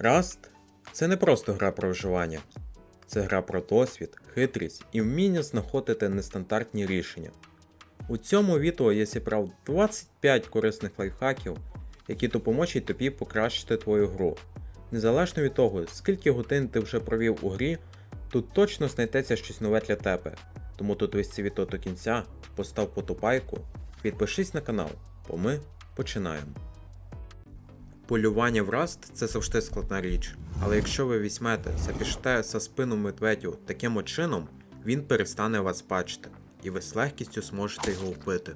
Rust – це не просто гра про виживання. Це гра про досвід, хитрість і вміння знаходити нестандартні рішення. У цьому відео я зібрав 25 корисних лайфхаків, які допоможуть тобі покращити твою гру. Незалежно від того, скільки годин ти вже провів у грі, тут точно знайдеться щось нове для тебе. Тому тут весь це відео до кінця, постав потопайку, підпишись на канал, бо ми починаємо. Полювання в Rust – це завжди складна річ, але якщо ви візьмете, запіште за спину медведю таким чином, він перестане вас бачити, і ви з легкістю зможете його вбити.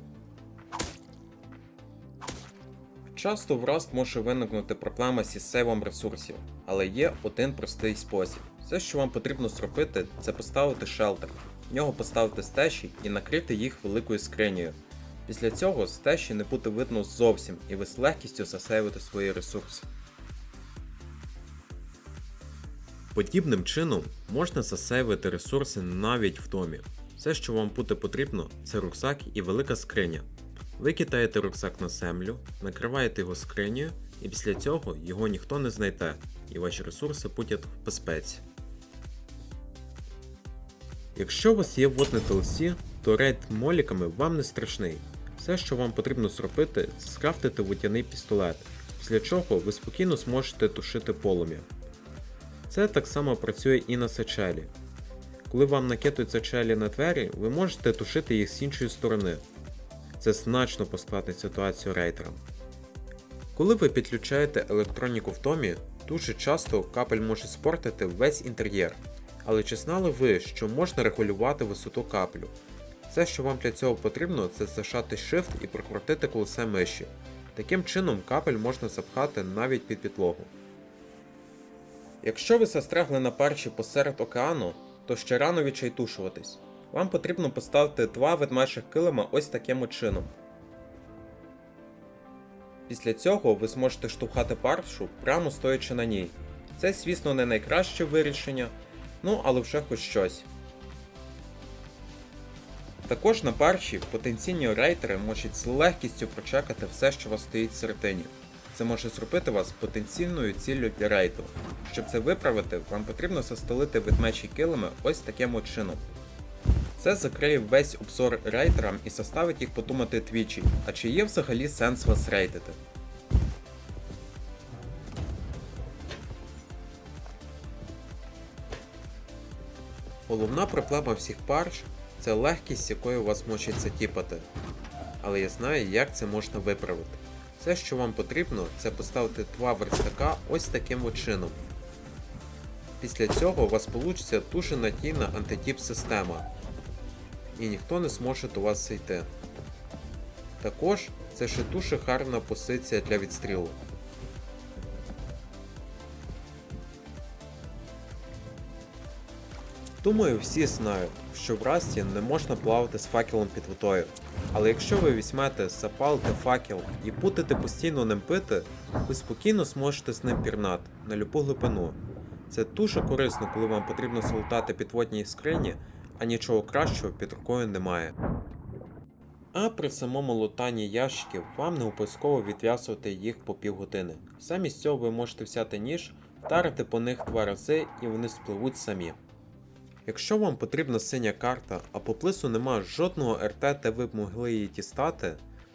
Часто в Rust може виникнути проблема зі сейвом ресурсів, але є один простий спосіб. Все, що вам потрібно зробити, це поставити шелтер, в нього поставити стеші і накрити їх великою скринею. Після цього стеші не буде видно зовсім, і ви з легкістю засейвите свої ресурси. Подібним чином можна засейвити ресурси навіть в домі. Все, що вам буде потрібно, це рюкзак і велика скриня. Ви кидаєте рюкзак на землю, накриваєте його скринею, і після цього його ніхто не знайде, і ваші ресурси будуть в безпеці. Якщо у вас є водне TLC, то рейд моліками вам не страшний. Все, що вам потрібно зробити, це скрафтити водяний пістолет, після чого ви спокійно зможете тушити полум'я. Це так само працює і на сечелі. Коли вам накидують сечелі на двері, ви можете тушити їх з іншої сторони. Це значно поскладить ситуацію рейдерам. Коли ви підключаєте електроніку в домі, дуже часто капель може спортити весь інтер'єр. Але чи знали ви, що можна регулювати висоту каплю? Все, що вам для цього потрібно, це зажати Shift і прокрутити колесе миші. Таким чином капель можна запхати навіть під підлогу. Якщо ви застрягли на парчі посеред океану, то ще рано відчайтушуватись. Вам потрібно поставити два ведмечих килима ось таким чином. Після цього ви зможете штовхати паршу прямо стоячи на ній. Це, звісно, не найкраще вирішення, ну але вже хоч щось. Також на парші потенційні рейтери можуть з легкістю прочекати все, що вас стоїть всередині. Це може зробити вас потенційною ціллю для рейту. Щоб це виправити, вам потрібно застелити ведмечі килими ось таким от чином. Це закриє весь обзор рейтерам і заставить їх подумати двічі, а чи є взагалі сенс вас рейтити. Головна проблема всіх парч це легкість, з якою вас можуть затіпати. Але я знаю, як це можна виправити. Все, що вам потрібно, це поставити два верстака ось таким от чином. Після цього у вас вийде дуже надійна антитіп система, і ніхто не зможе до вас зайти. Також це ще дуже гарна позиція для відстрілу. Думаю, всі знають, що в Расті не можна плавати з факелом під водою. Але якщо ви візьмете, запалите факел і будете постійно ним пити, ви спокійно зможете з ним пірнати на любу глибину. Це дуже корисно, коли вам потрібно залутати підводні скрині, а нічого кращого під рукою немає. А при самому лутанні ящиків вам не обов'язково відв'язувати їх по півгодини. Замість цього ви можете взяти ніж, вдарити по них два рази і вони спливуть самі. Якщо вам потрібна синя карта, а поблизу нема жодного РТ, де ви б могли її дістати,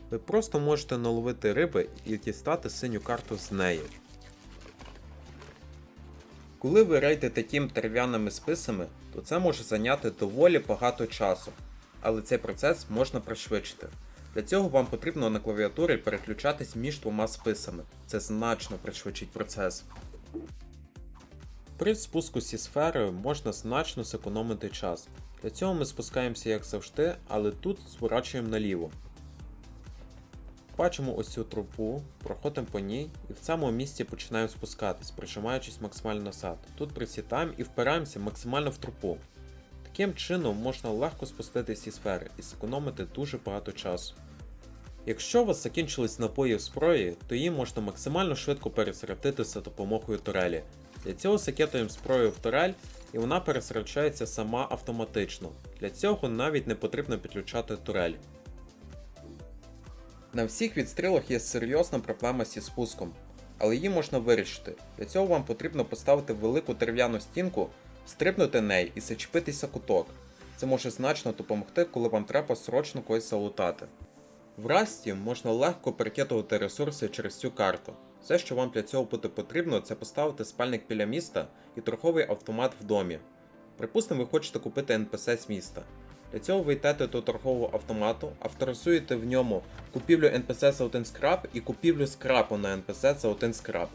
ви просто можете наловити риби і дістати синю карту з неї. Коли ви рейдите тім дерев'яними списами, то це може зайняти доволі багато часу, але цей процес можна пришвидшити. Для цього вам потрібно на клавіатурі переключатись між двома списами. Це значно пришвидшить процес. При спуску зі сферою можна значно зекономити час. Для цього ми спускаємося як завжди, але тут зворачуємо наліво. Бачимо ось цю трубу, проходимо по ній і в цьому місці починаємо спускатись, прижимаючись максимально назад. Тут присідаємо і впираємося максимально в трубу. Таким чином можна легко спуститися зі сфери і зекономити дуже багато часу. Якщо у вас закінчились набої в зброї, то її можна максимально швидко перезарядити за допомогою турелі. Для цього закидуємо зброю в турель і вона перезаряджається сама автоматично. Для цього навіть не потрібно підключати турель. На всіх відстрілах є серйозна проблема зі спуском. але її можна вирішити. Для цього вам потрібно поставити велику дерев'яну стінку, стрибнути неї і зачепитися куток. Це може значно допомогти, коли вам треба срочно когось залутати. В Расті можна легко перекидувати ресурси через цю карту. Все, що вам для цього буде потрібно, це поставити спальник біля міста і торговий автомат в домі. Припустимо, ви хочете купити NPC з міста. Для цього ви йдете до торгового автомату, авторизуєте в ньому купівлю NPC за один скраб і купівлю скрапу на NPC за один скраб.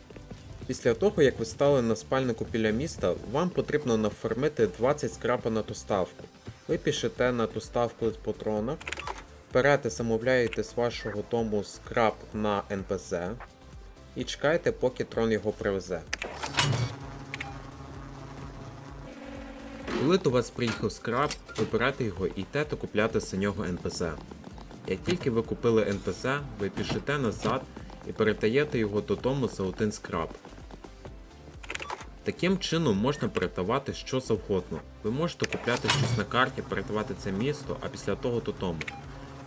Після того, як ви стали на спальнику біля міста, вам потрібно нафармити 20 скрапа на ту ставку. Ви пишете на ту ставку з патрона, берете, замовляєте з вашого дому скраб на NPC і чекаєте, поки трон його привезе. Коли до вас приїхав скраб, ви берете його і йдете купляти за нього NPC. Як тільки ви купили NPC, ви пішете назад і передаєте його додому за один скраб. Таким чином можна передавати що завгодно. Ви можете купляти щось на карті, передавати це місто, а після того додому.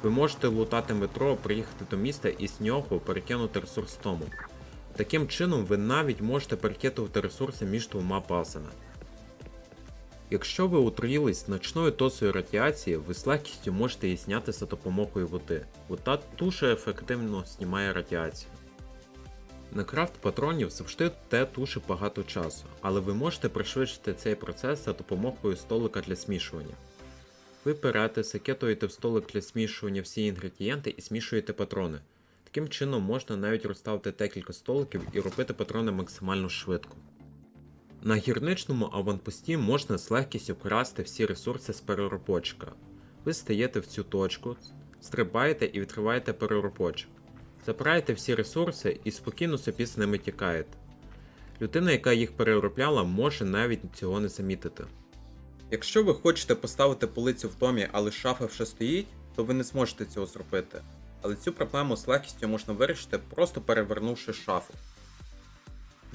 Ви можете лутати метро, приїхати до міста і з нього перекинути ресурс тому. Таким чином ви навіть можете перекидувати ресурси між двома базами. Якщо ви отруїлись ночною дозою радіації, ви з легкістю можете її зняти за допомогою води. Вода дуже ефективно знімає радіацію. На крафт патронів завжди те дуже багато часу, але ви можете пришвидшити цей процес за допомогою столика для змішування. Ви берете, закидуєте в столик для змішування всі інгредієнти і змішуєте патрони. Таким чином можна навіть розставити декілька столиків і робити патрони максимально швидко. На гірничному аванпості можна з легкістю красти всі ресурси з переробочка. Ви стаєте в цю точку, стрибаєте і відкриваєте переробочок. Забираєте всі ресурси і спокійно собі з ними тікаєте. Людина, яка їх переробляла, може навіть цього не замітити. Якщо ви хочете поставити полицю в домі, але шафа вже стоїть, то ви не зможете цього зробити. Але цю проблему з легкістю можна вирішити, просто перевернувши шафу.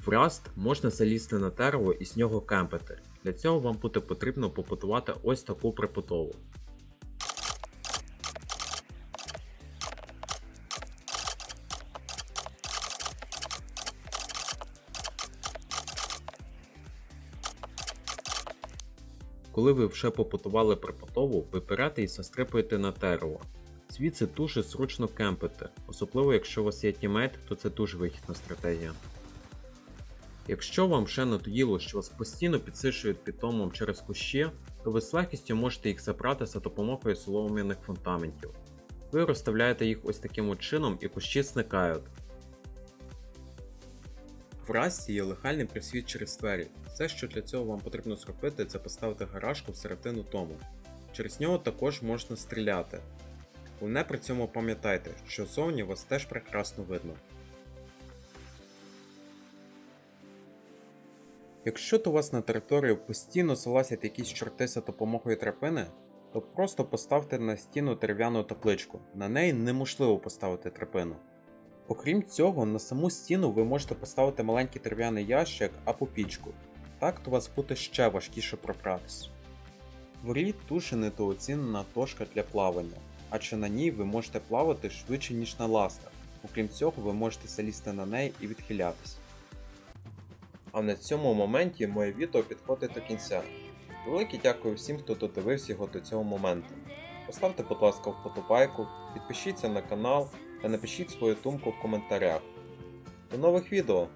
В Rust можна залізти на дерево і з нього кемпити. Для цього вам буде потрібно побудувати ось таку прибудову. Коли ви вже побудували прибудову, ви і застрибуєте на дерево. Звідси дуже зручно кемпити, особливо якщо у вас є тімейт, то це дуже вигідна стратегія. Якщо вам ще надоїло, що вас постійно підсишують питомом через кущі, то ви з легкістю можете їх забрати за допомогою солом'яних фундаментів. Ви розставляєте їх ось таким чином і кущі зникають. В Расті є легальний присвіт через двері. Все, що для цього вам потрібно зробити, це поставити гаражку всередину тому. Через нього також можна стріляти. Головне при цьому пам'ятайте, що зовні вас теж прекрасно видно. Якщо до вас на територію постійно залазять якісь чорти за допомогою трапини, то просто поставте на стіну дерев'яну табличку. На неї неможливо поставити трапину. Окрім цього, на саму стіну ви можете поставити маленький дерев'яний ящик або пічку. Так то вас буде ще важкіше пробратися. В рі дуже недооцінена дошка для плавання, адже на ній ви можете плавати швидше, ніж на ластах. Окрім цього, ви можете залізти на неї і відхилятись. А на цьому моменті моє відео підходить до кінця. Велике дякую всім, хто додивився його до цього моменту. Поставте, будь ласка, вподобайку, підпишіться на канал та напишіть свою думку в коментарях. До нових відео!